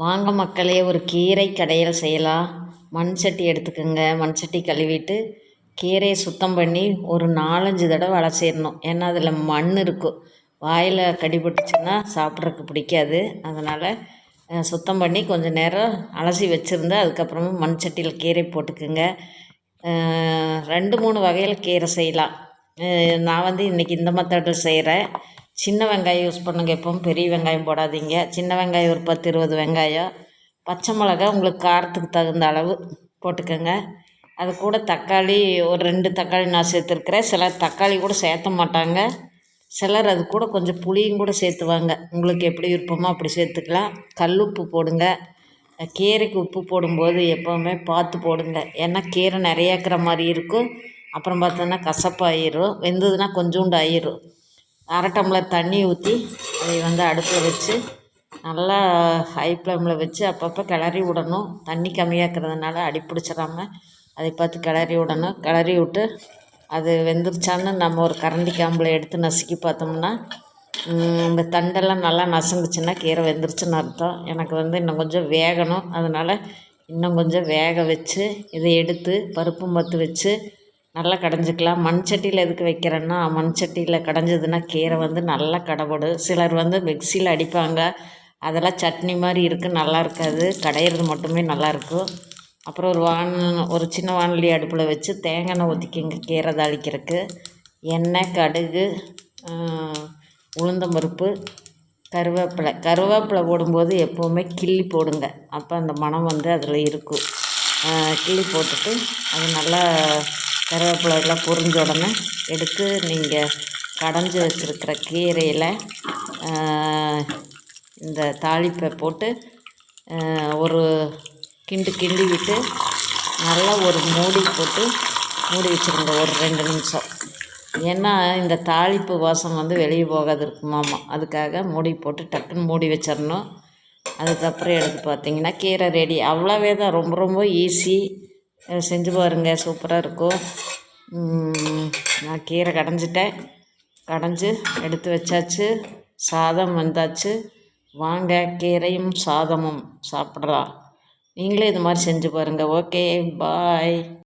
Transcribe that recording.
வாங்க மக்களே ஒரு கீரை கடையல் செய்யலாம். மண் சட்டி எடுத்துக்கோங்க. மண் சட்டி கழுவிட்டு கீரையை சுத்தம் பண்ணி ஒரு நாலஞ்சு தடவை அலசிடணும் ஏன்னா அதில் மண் இருக்கும் வாயில் கடிபட்டுச்சுன்னா சாப்பிட்றதுக்கு பிடிக்காது. அதனால் சுத்தம் பண்ணி கொஞ்சம் நேரம் அலசி வச்சுருந்து அதுக்கப்புறமா மண் சட்டியில் கீரை போட்டுக்குங்க. ரெண்டு மூணு வகையில் கீரை செய்யலாம். நான் வந்து இன்றைக்கி இந்த மெத்தடில் செய்கிறேன் சின்ன வெங்காயம் யூஸ் பண்ணுங்க எப்பவும். பெரிய வெங்காயம் போடாதீங்க. சின்ன வெங்காயம் ஒரு பத்து இருபது வெங்காயம். பச்சை மிளகா உங்களுக்கு காரத்துக்கு தகுந்த அளவு போட்டுக்கோங்க. அது கூட தக்காளி ஒரு ரெண்டு தக்காளி நான் சேர்த்துருக்குறேன். சிலர் தக்காளி கூட சேர்த்த மாட்டாங்க. சிலர் அது கூட கொஞ்சம் புளியும் கூட சேர்த்துவாங்க. உங்களுக்கு எப்படி விருப்பமோ அப்படி சேர்த்துக்கலாம். கல் உப்பு போடுங்க. கீரைக்கு உப்பு போடும்போது எப்போவுமே பார்த்து போடுங்க. ஏன்னா கீரை நிறையா இருக்கிற மாதிரி இருக்கும். அப்புறம் பார்த்தோன்னா கசப்பாயிரும். வெந்ததுன்னா கொஞ்சோண்டு ஆயிரும். அரை டம்ளர் தண்ணி ஊற்றி அதை வந்து அடுப்பில் வச்சு நல்லா ஹை ஃப்ளேமில் வச்சு அப்பப்போ கிளறி விடணும். தண்ணி கம்மியாக இருக்கிறதுனால அடி பிடிச்சிடாம அதை பார்த்து கிளறி விடணும். கிளறி விட்டு அது வெந்துருச்சான்னு நம்ம ஒரு கரண்டி காம்பில் எடுத்து நசுக்கி பார்த்தோம்னா இந்த தண்டெல்லாம் நல்லா நசுங்குச்சுன்னா கீரை வெந்துருச்சுன்னு அர்த்தம். எனக்கு வந்து இன்னும் கொஞ்சம் வேகணும். அதனால் இன்னும் கொஞ்சம் வேக வச்சு இதை எடுத்து பருப்பு பத்து வச்சு நல்லா கடைஞ்சிக்கலாம். மண் சட்டியில் எதுக்கு வைக்கிறேன்னா மண் சட்டியில் கடைஞ்சதுன்னா கீரை வந்து நல்லா கடைபடும் சிலர் வந்து மிக்சியில் அடிப்பாங்க. அதெல்லாம் சட்னி மாதிரி இருக்குது நல்லா இருக்காது. கடையிறது மட்டுமே நல்லாயிருக்கும் அப்புறம் ஒரு வான் ஒரு சின்ன வானொலி அடுப்பில் வச்சு தேங்காய் எண்ணெய் ஊற்றிக்கிங்க கீரை தாளிக்கிறதுக்கு. எண்ணெய் கடுகு உளுந்தம் உளுந்தம்பருப்பு கருவேப்பிலை. கருவேப்பிலை போடும்போது எப்போவுமே கிள்ளி போடுங்க. அப்போ அந்த மணம் வந்து அதில் இருக்கும். கிள்ளி போட்டுட்டு அது நல்லா கருவேப்பிலை எல்லாம் பொரிஞ்ச உடனே எடுத்து நீங்கள் கடைஞ்சி வச்சுருக்கிற கீரையில் இந்த தாளிப்பை போட்டு ஒரு கிண்டு கிண்டி விட்டு நல்லா ஒரு மூடி போட்டு மூடி வச்சுருங்க ஒரு ரெண்டு நிமிஷம். ஏன்னா இந்த தாளிப்பு வாசம் வந்து வெளியே போகாது இருக்குமாமா அதுக்காக மூடி போட்டு டக்குன்னு மூடி வச்சிடணும். அதுக்கப்புறம் எடுத்து பார்த்தீங்கன்னா கீரை ரெடி. அவ்வளோவே தான். ரொம்ப ரொம்ப ஈஸி. செஞ்சு பாருங்கள் சூப்பராக இருக்கும். நான் கீரை கடைஞ்சிட்டேன். கடைஞ்சி எடுத்து வச்சாச்சு. சாதம் வந்தாச்சு. வாங்க கீரையும் சாதமும் சாப்பிட்றா நீங்களே இது மாதிரி செஞ்சு பாருங்கள் ஓகே பாய்.